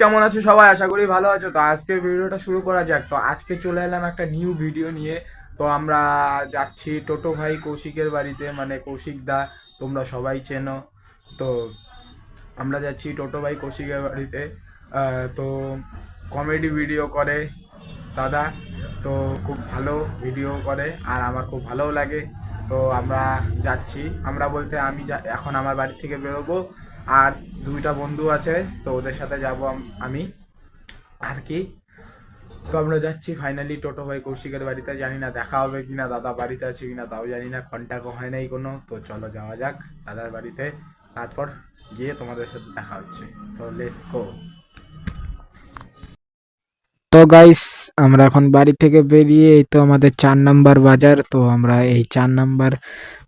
কেমন আছো সবাই? আশা করি ভালো আছো। তো আজকের ভিডিওটা শুরু করা যাক। তো আজকে চলে এলাম একটা নিউ ভিডিও নিয়ে। তো আমরা যাচ্ছি টোটো ভাই কৌশিকের বাড়িতে মানে কৌশিক দা, তোমরা সবাই চেনো। তো আমরা যাচ্ছি টোটো ভাই কৌশিকের বাড়িতে। তো কমেডি ভিডিও করে দাদা। তো খুব ভালো ভিডিও করে, আর আমার খুব ভালোও লাগে। তো আমরা যাচ্ছি। আমরা বলতে আমি এখন আমার বাড়ি থেকে বেরোবো। আর দুইটা বন্ধু আছে, তো ওদের সাথে যাব আমি আর কি? তো আমরা যাচ্ছি ফাইনালি টোটো ভাই কৌশিকের বাড়িতে, জানি না দেখা হবে কিনা, দাদা বাড়িতে আছে কিনা, তাও জানি না কন্ট্যাক্ট হয় নাই কোনো। তো চলো যাওয়া যাক দাদার বাড়িতে। তারপর গিয়ে তোমাদের সাথে দেখা হচ্ছে। তো লেস গো তো গাইস আমরা এখন বাড়ি থেকে বেরিয়ে, এই তো আমাদের চার নাম্বার বাজার, তো আমরা এই চার নাম্বার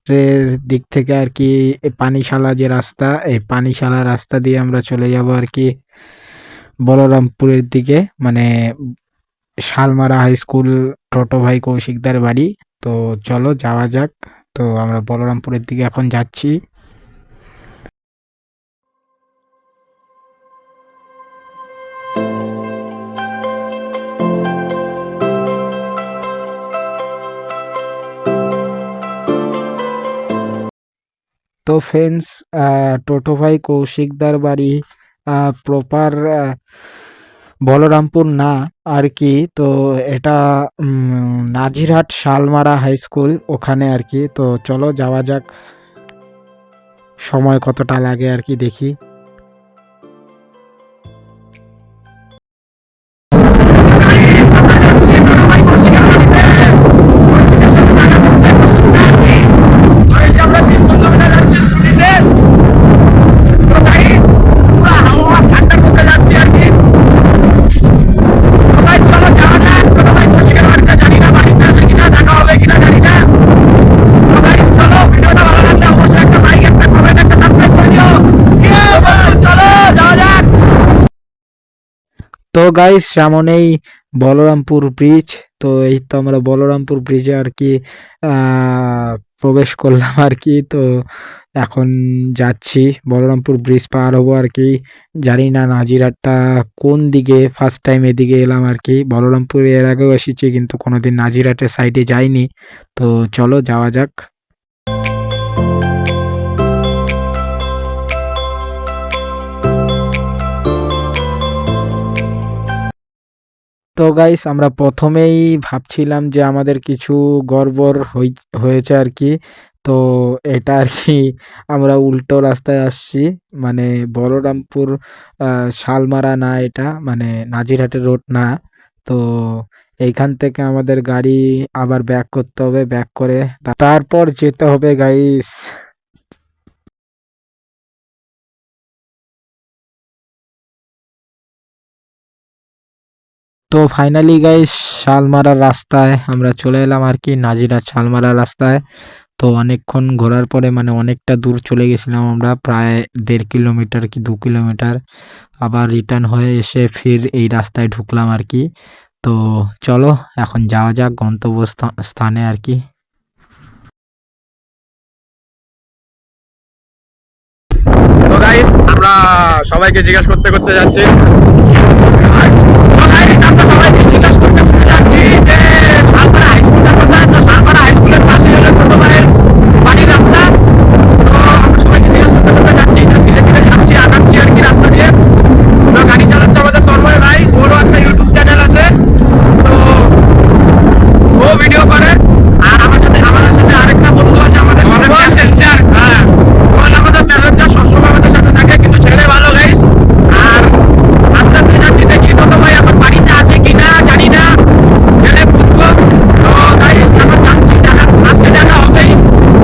এর দিক থেকে আর কি পানিশালা যে রাস্তা, এই পানিশালা রাস্তা দিয়ে আমরা চলে যাব আর কি বলরামপুরের দিকে। মানে শালমারা হাই স্কুল, টোটো ভাই কৌশিকদার বাড়ি। তো চলো যাওয়া যাক। তো আমরা বলরামপুরের দিকে এখন যাচ্ছি। তো ফ্রেন্ডস টোটো ভাই কৌশিকদার বাড়ি প্রপার বলরামপুর না আর কি। তো এটা নাজিরহাট শালমারা হাই স্কুল ওখানে আর কি। তো চলো যাওয়া যাক। সময় কতটা লাগে আর কি দেখি। তো গাইস সামনেই বলরামপুর ব্রিজ তো এই তো আমরা বলরামপুর ব্রিজে আর কি প্রবেশ করলাম আর কি, তো এখন যাচ্ছি। বলরামপুর ব্রিজ পার হব আর কি। জানি না নাজিরহাটটা কোন দিকে ফার্স্ট টাইম এদিকে এলাম আর কি। বলরামপুর এর আগেও এসেছি, কিন্তু কোনোদিন নাজিরহাটের সাইডে যাইনি। তো চলো যাওয়া যাক। তো গাইস আমরা প্রথমেই ভাবছিলাম যে আমাদের কিছু গড়বড় হয়েছে আর কি। তো এটা আর কি আমরা উল্টো রাস্তায় আসছি। মানে বলরামপুর শালমারা না এটা মানে নাজিরহাটের রোড না। তো এইখান থেকে আমাদের গাড়ি আবার ব্যাক করতে হবে ব্যাক করে তারপর যেতে হবে গাইস তো ফাইনালি গাইস শালমারা রাস্তায় আমরা চলে এলাম আর কি নাজিরহাট শালমারা রাস্তায়। তো অনেকক্ষণ ঘোরার পরে মানে অনেকটা দূর চলে গেছিলাম আমরা, প্রায় দেড় কিলোমিটার কি দু কিলোমিটার। আবার রিটার্ন হয়ে এসে ফির এই রাস্তায় ঢুকলাম আর কি। তো চলো, এখন যাওয়া যাক গন্তব্য স্থা- স্থানে আর কি আমরা সবাইকে জিজ্ঞাসা করতে করতে যাচ্ছি তো guys, আমরা সবাইকে জিজ্ঞাসা করতে করতে যাচ্ছি যে শালপাড়া হাই স্কুলটা কোথায় তো শালপাড়া হাই স্কুলের পাশে হলো ছোট ভাইয়ের বাড়ির রাস্তা তো আমরা সবাইকে জিজ্ঞাসা করতে করতে যাচ্ছি তো ধীরে ধীরে যাচ্ছি আগাচ্ছি আর কি রাস্তা দিয়ে তো গাড়ি চালাচ্ছে আমাদের তন্ময় ভাই ওরও একটা ইউটিউব চ্যানেল আছে তো ও ভিডিও করে আর আমার সাথে আমাদের সাথে আরেকটা বন্ধু আছে আমাদের মেসেঞ্জার হ্যাঁ ও হলো আমাদের মেসেঞ্জার সবসময় আমাদের সাথে থাকে কিন্তু ছেলে ভালো গাইস আর আস্তে আস্তে যাচ্ছি দেখি ছোট ভাই এখন বাড়িতে আসে কিনা জানি না গেলে বুঝব তো গাইস এখন যাচ্ছি দেখা আজকে দেখা হবেই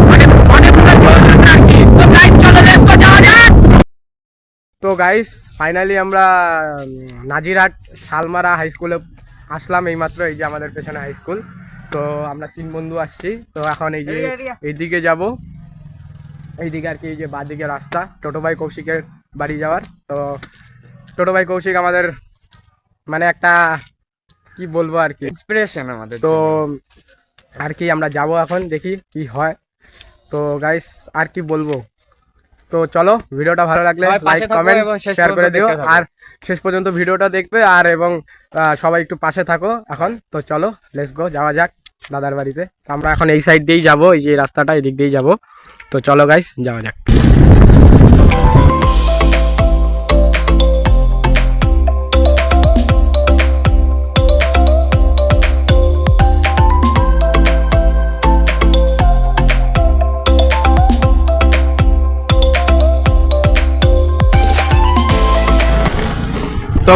মানে মনে পুরো জোর আছে আর কি তো গাইস চলো লেটস গো যাওয়া যাক তো গাইস ফাইনালি আমরা নাজিরহাট শালমারা হাই স্কুলে আসলাম এইমাত্র এই যে আমাদের পেছনে হাই স্কুল তো আমরা তিন বন্ধু আসছি তো এখন এই যে এইদিকে যাব। এইদিকে আর কি এই যে বাদিকে রাস্তা টোটো ভাই কৌশিকের বাড়ি যাওয়ার। তো টোটো ভাই কৌশিক আমাদের মানে একটা কি বলব আর কি? ইন্সপিরেশন আমাদের তো আর কি আমরা যাব এখন দেখি কি হয়। তো গাইস আর কি বলব? তো চলো ভিডিওটা ভালো লাগলে লাইক কমেন্ট শেয়ার করে দিও। আর শেষ পর্যন্ত ভিডিওটা দেখবে আর এবং আহ, সবাই একটু পাশে থাকো এখন। তো চলো লেটস গো যাওয়া যাক দাদার বাড়িতে। তো আমরা এখন এই সাইড দিয়েই যাব এই যে রাস্তাটা এই দিক দিয়েই যাব। তো চলো গাইস যাওয়া যাক।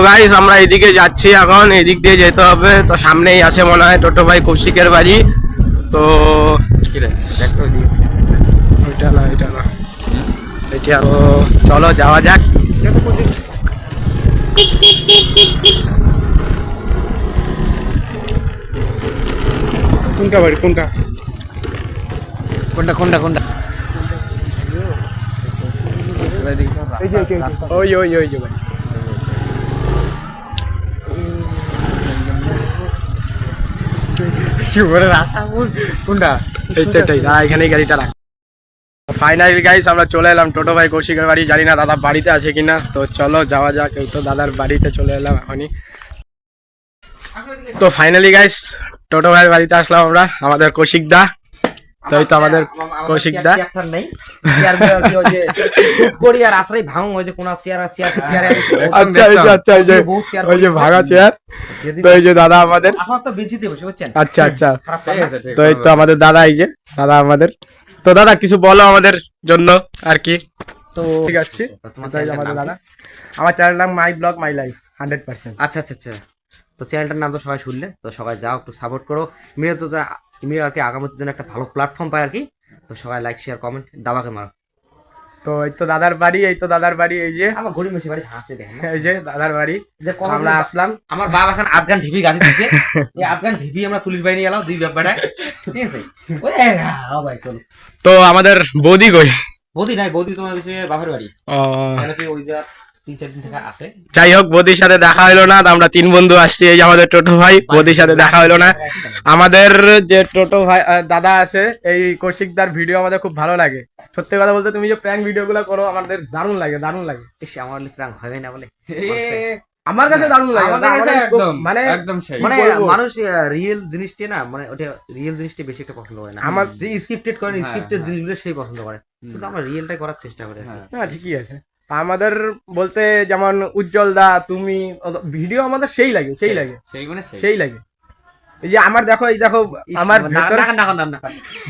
গাইস আমরা এদিকে যাচ্ছি এখন এদিক দিয়ে যেতে হবে। তো সামনেই আছে মনে হয় টোটো ভাই কৌশিকের বাড়ি। তো ওইটা না এটা না। এটা তো চলো যাওয়া যাক। কোনটা বাড়ি কোনটা? কোনটা কোনটা কোনটা? ওই ওই ওই ফাইনালি গাইস আমরা চলে এলাম টোটো ভাই কৌশিকের বাড়ি। জানি না দাদা বাড়িতে আছে কিনা। তো চলো, যাওয়া যাক। তো দাদার বাড়িতে চলে এলাম এখনই। তো ফাইনালি গাইস টোটো ভাইয়ের বাড়িতে আসলাম আমরা, আমাদের কৌশিক দা। তো এই তো আমাদের কৌশিক দা? নেই। চেয়ার কি ওই যে করি আর আসলেই ভাঙ ওই যে কোন চেয়ার চেয়ার চেয়ারে আচ্ছা এই যে আচ্ছা এই যে ওই যে ভাঙা চেয়ার তো এই যে দাদা আমাদের এখন তো বসে বুঝছেন? আচ্ছা আচ্ছা। তো এই তো আমাদের দাদা এই যে দাদা আমাদের। তো দাদা কিছু বলো আমাদের জন্য আর কি? তো ঠিক আছে। আমাদের দাদা। আমার চ্যানেল নাম my blog my life hundred percent আচ্ছা আচ্ছা আচ্ছা। তো চ্যানেলটার নাম তো সবাই শুনলে তো সবাই যাও একটু সাপোর্ট করো। মিলে তো মিলে আর কি আগামীতে জন্য একটা ভালো প্ল্যাটফর্ম পায় আর কি। তো সবাই লাইক শেয়ার কমেন্ট দাবাকে মারো। তো এই তো দাদার বাড়ি এই তো দাদার বাড়ি এই যে আমার গরিব মেশি বাড়ি হাসে দেখেন এই যে দাদার বাড়ি। আমরা আসলাম। আমার বাবা এখন আফগান ঢিবি গাড়ি দিচ্ছে এই আফগান ঢিবি আমরা তুলিশ বাই নিয়ে এলাম দুই ব্যাপারটা ঠিক আছে? ওই হ্যাঁ ভাই চলো। তো আমাদের বৌদি কই? বৌদি নাই বৌদি তোমার কাছে বাপের বাড়ি। ও, ওই যা তিন চার দিন থেকে আছে। যাই হোক বৌদির সাথে দেখা হলো না আমরা তিন বন্ধু আসছি এই যে আমাদের টোটো ভাই বৌদির সাথে দেখা হলো না। আমাদের যে টোটো ভাই দাদা আছে এই কৌশিকদার ভিডিও আমাদের খুব ভালো লাগে। সত্যি কথা বলতে তুমি যে প্র্যাঙ্ক ভিডিও গুলো করো আমাদের দারুণ লাগে দারুণ লাগে। ইস, আমার প্রাণ হবে না বলে। আমার কাছে দারুণ লাগে আমাদের কাছে একদম মানে একদম সেই। মানে মানুষ রিয়েল জিনিসটি না মানে ওটা রিয়েল জিনিসটি বেশি একটা পছন্দ করে না। আমার- যে স্ক্রিপ্টেড করে স্ক্রিপ্টেড। জিনিসগুলো সেই পছন্দ করে। কিন্তু আমরা রিয়েলটাই করার চেষ্টা করি হ্যাঁ। হ্যাঁ ঠিকই আছে। আমাদের বলতে যেমন উজ্জ্বল দা তুমি ভিডিও আমাদের সেই লাগে সেই লাগে। সেই মানে লাগে। এই যে আমার দেখো এই দেখো আমার ভেতর না- না- না- না- না।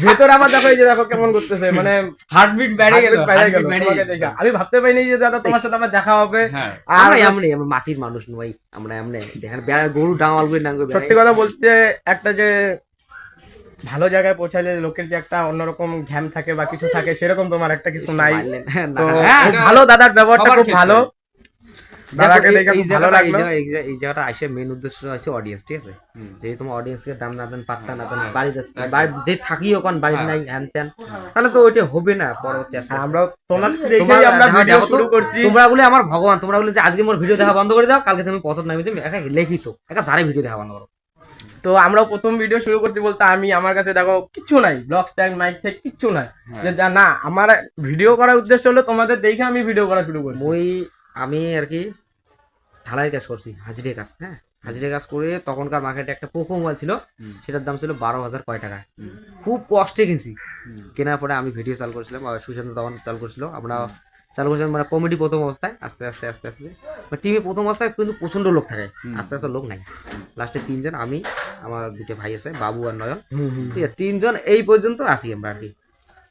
ভেতর আমার দেখো এই যে দেখো কেমন করতেছে মানে হার্টবিট বেড়ে গেল। আমি ভাবতে পারিনি যে দাদা তোমার সাথে আমার দেখা হবে। হ্যাঁ। আর আমরা এমনি আমরা মাটির মানুষ নই আমরা এমনি দেখেন গরু ডাঙাল করে নাঙ্গল সত্যি কথা বলতে একটা যে ভালো জায়গায় পৌঁছালে লোকের যে একটা অন্যরকম ঘ্যাম থাকে বা কিছু থাকে সেরকম তোমার একটা কিছু নাই। হ্যাঁ, ভালো দাদার ব্যবহারটা খুব ভালো। এই জায়গাটা আসে মেন উদ্দেশ্য হচ্ছে অডিয়েন্স ঠিক আছে? যদি তোমার অডিয়েন্সকে দাম না দেন পাত্তা না দেন হ্যাঁ। বাড়িতে যে থাকি ওখান হ্যাঁ। নাই হ্যান ত্যান তাহলে তো ওইটা হবে না পরবর্তী আস্তে আর আস্তে। আমরা তোমার- আমরা ভিডিও শুরু করছি। তোমরা বলে আমার ভগবান তোমরা বলে যে আজকে মোর ভিডিও দেখা বন্ধ করে দাও কালকে তুমি পথর নামি তুমি একা লিখিত একা সারে ভিডিও দেখা বন্ধ করো। তো আমরা প্রথম ভিডিও শুরু করছি বলতে আমি আমার কাছে দেখো কিচ্ছু নাই ব্লগ ট্যাগ মাইক ট্যাগ কিচ্ছু নাই। হ্যাঁ। যে যা না আমার ভিডিও করার উদ্দেশ্য হলো তোমাদের দেখে আমি ভিডিও করা শুরু করি ওই আমি আর কি ঢালাই কাজ করছি হাজিরে কাজ হ্যাঁ? হাজিরে কাজ করে তখনকার মার্কেটে একটা পোকো মোবাইল ছিল সেটার দাম ছিল বারো হাজার কয় টাকা। খুব কষ্টে কিনছি। কেনার পরে আমি ভিডিও চালু করেছিলাম সুশান্ত তখন চালু করেছিল। আমরা চালু করেছিলাম মানে কমেডি প্রথম অবস্থায় আস্তে আস্তে আস্তে আস্তে। টিমে প্রথম অবস্থায় কিন্তু প্রচণ্ড লোক থাকে আস্তে আস্তে লোক নাই। লাস্টে তিনজন আমি আমার দুটো ভাই আছে বাবু আর নয়ন। ঠিক আছে তিনজন এই পর্যন্ত আছি আমরা আর কি।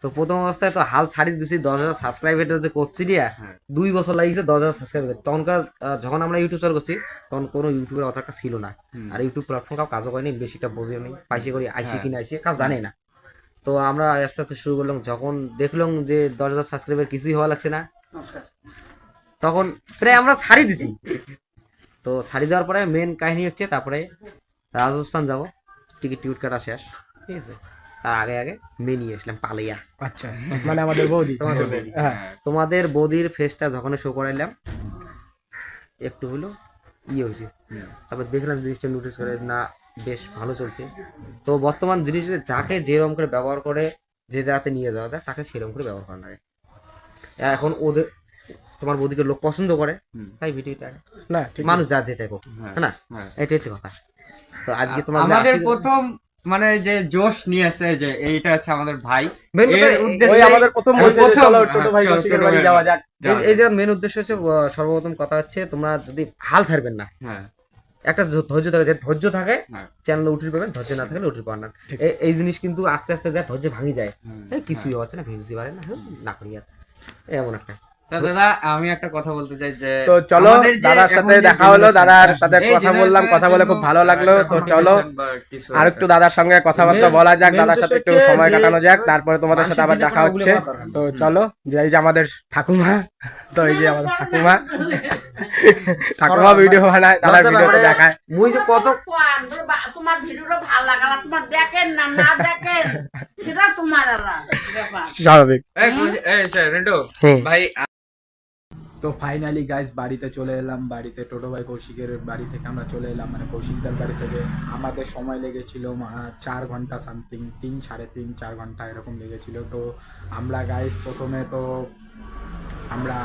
তো প্রথম অবস্থায় তো হাল ছাড়ি দিছি দশ হাজার সাবস্ক্রাইবার যে করছি দিয়া হ্যাঁ। দুই বছর লাগিয়েছে দশ হাজার সাবস্ক্রাইবার তখনকার যখন আমরা ইউটিউব চালু করছি তখন কোনো ইউটিউবের অতটা ছিল না। আর ইউটিউব প্ল্যাটফর্ম কাউ কাজও করেনি বেশিটা বোঝেও নেই পাইসে করি আইসি হ্যাঁ। কিনে আইসি কাউ জানে না। তো আমরা আস্তে আস্তে শুরু করলাম। যখন দেখলাম যে দশ হাজার সাবস্ক্রাইবার কিছুই হওয়া লাগছে না তখন প্রায় আমরা ছাড়ি দিছি। তো ছাড়ি দেওয়ার পরে মেন কাহিনী হচ্ছে তারপরে রাজস্থান যাব টিকিট টিকিট কাটা শেষ। ঠিক আছে? তার আগে আগে মেয়ে নিয়ে আসলাম পালিয়া আচ্ছা মানে আমাদের বৌদি। তোমাদের বৌদি। হ্যাঁ। তোমাদের বৌদির ফেসটা যখন শো করাইলাম একটু হলো ইয়ে হয়েছে। তারপর দেখলাম জিনিসটা নোটিস করে না বেশ ভালো চলছে। তো বর্তমান জিনিস যাকে যেরকম করে ব্যবহার করে যে জায়গাতে নিয়ে যাওয়া যায় তাকে সেরকম করে ব্যবহার করা লাগে। এখন ওদের তোমার বৌদিকে লোক পছন্দ করে তাই ভিডিওটা না মানুষ যা যেটা হোক হ্যাঁ, হ্যাঁ না? হ্যাঁ। এটাই হচ্ছে কথা। তো আজকে তোমার আমাদের প্রথম মানে যে জোশ নিয়ে আসে যে এইটা হচ্ছে আমাদের ভাই। এর উদ্দেশ্যে আমাদের প্রথম হ্যাঁ, ভাই বাড়ি যাওয়া যাক। এই- এই যে মেন উদ্দেশ্য হচ্ছে সর্বপ্রথম কথা হচ্ছে তোমরা যদি হাল ছাড়বেন না হ্যাঁ। একটা ধৈর্য থাকে যে ধৈর্য থাকে চ্যানেল চ্যানেলে উঠির পাবেন ধৈর্য না থাকলে উঠির পাবেন না। এই- জিনিস কিন্তু আস্তে আস্তে যা ধৈর্য ভাঙি যায়। হ্যাঁ কিছুই হচ্ছে না ভিউজই পারে না না করি আর। এমন একটা। দাদা আমি একটা কথা বলতে চাই যে তো চলো দাদার সাথে দেখা হলো দাদার সাথে কথা বললাম কথা বলে খুব ভালো লাগল তো চলো আর একটু। দাদার সঙ্গে কথাবার্তা বলা যাক দাদার সাথে একটু সময় কাটানো যাক তারপরে তোমাদের সাথে আবার দেখা হচ্ছে। তো চলো যে এই যে আমাদের ঠাকুমা তো এই যে আমাদের ঠাকুমা। ঠাকুমা ভিডিও বানায় দাদার ভিডিও দেখায়। মুই যে কত তোমার ভিডিওটা ভালো লাগালা তোমার দেখেন না না দেখেন সেটা তোমার আলাদা স্বাভাবিক। এই স্যার, রেন্টু ভাই তো ফাইনালি গাইস বাড়িতে চলে এলাম। বাড়িতে টোটো ভাই কৌশিকের বাড়ি থেকে আমরা চলে এলাম। মানে কৌশিকদার বাড়ি থেকে। আমাদের সময় লেগেছিল চার ঘণ্টা সামথিং তিন, সাড়ে তিন, চার ঘণ্টা এরকম লেগেছিল। তো আমরা গাইজ প্রথমে তো আমরা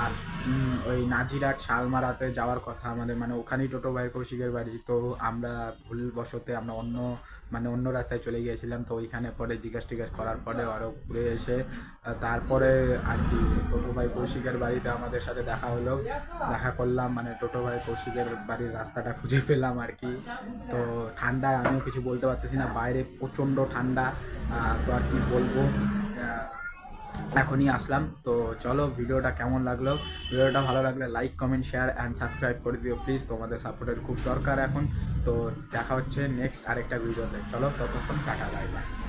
ওই নাজিরাট শালমারাতে যাওয়ার কথা আমাদের মানে ওখানেই টোটো ভাই কৌশিকের বাড়ি। তো আমরা ভুলবশতে আমরা অন্য মানে অন্য রাস্তায় চলে গিয়েছিলাম, তো ওইখানে পরে জিজ্ঞাস টিজ্ঞাস করার পরে আরও ঘুরে এসে তারপরে আর কি টোটো ভাই কৌশিকের বাড়িতে আমাদের সাথে দেখা হলো। দেখা করলাম মানে টোটো ভাই কৌশিকের বাড়ির রাস্তাটা খুঁজে পেলাম আর কি। তো ঠান্ডায় আমিও কিছু বলতে পারতেছি না, বাইরে প্রচণ্ড ঠান্ডা তো আর কি বলব? এখনই আসলাম। তো চলো ভিডিওটা কেমন লাগল? ভিডিওটা ভালো লাগলে like comment share and subscribe করে দিও প্লিজ তোমাদের সাপোর্টের খুব দরকার এখন। তো দেখা হচ্ছে নেক্সট আরেকটা ভিডিওতে চলো ততক্ষণ টাটা বাই বাই